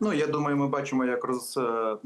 Ну я думаю, ми бачимо, як роз е,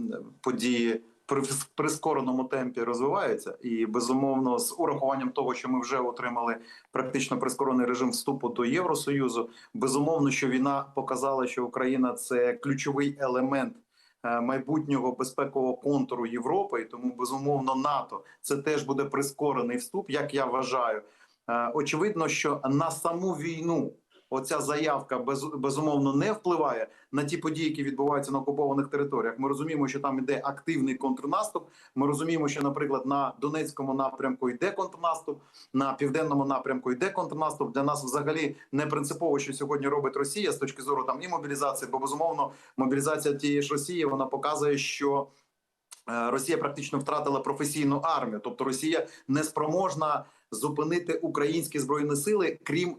події при прискореному темпі розвиваються, і безумовно, з урахуванням того, що ми вже отримали практично прискорений режим вступу до Євросоюзу. Безумовно, що війна показала, що Україна це ключовий елемент. е, Майбутнього безпекового контуру Європи, і тому безумовно НАТО це теж буде прискорений вступ, як я вважаю. Е, Очевидно, що на саму війну оця заявка без, безумовно не впливає на ті події, які відбуваються на окупованих територіях. Ми розуміємо, що там іде активний контрнаступ. Ми розуміємо, що, наприклад, на Донецькому напрямку йде контрнаступ, на південному напрямку йде контрнаступ. Для нас взагалі не принципово, що сьогодні робить Росія з точки зору там і мобілізації, бо безумовно мобілізація тієї ж Росії вона показує, що. е, Росія практично втратила професійну армію, тобто Росія не спроможна зупинити українські збройні сили, крім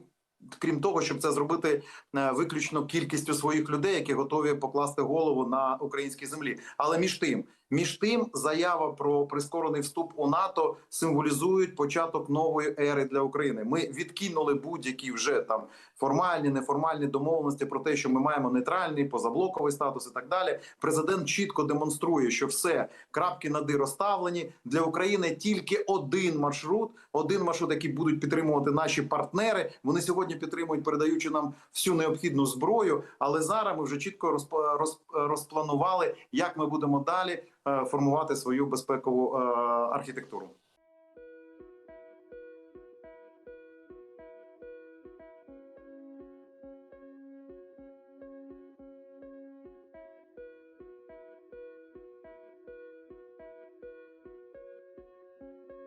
крім того, щоб це зробити е, виключно кількістю своїх людей, які готові покласти голову на українській землі. Але між тим, між тим, заява про прискорений вступ у НАТО символізують початок нової ери для України. Ми відкинули будь-які вже там формальні, неформальні домовленості про те, що ми маємо нейтральний позаблоковий статус і так далі. Президент чітко демонструє, що все крапки над «і» розставлені для України. Тільки один маршрут, один маршрут, який будуть підтримувати наші партнери. Вони сьогодні підтримують, передаючи нам всю необхідну зброю. Але зараз ми вже чітко розп- розп- розпланували, як ми будемо далі формувати свою безпекову е, архітектуру.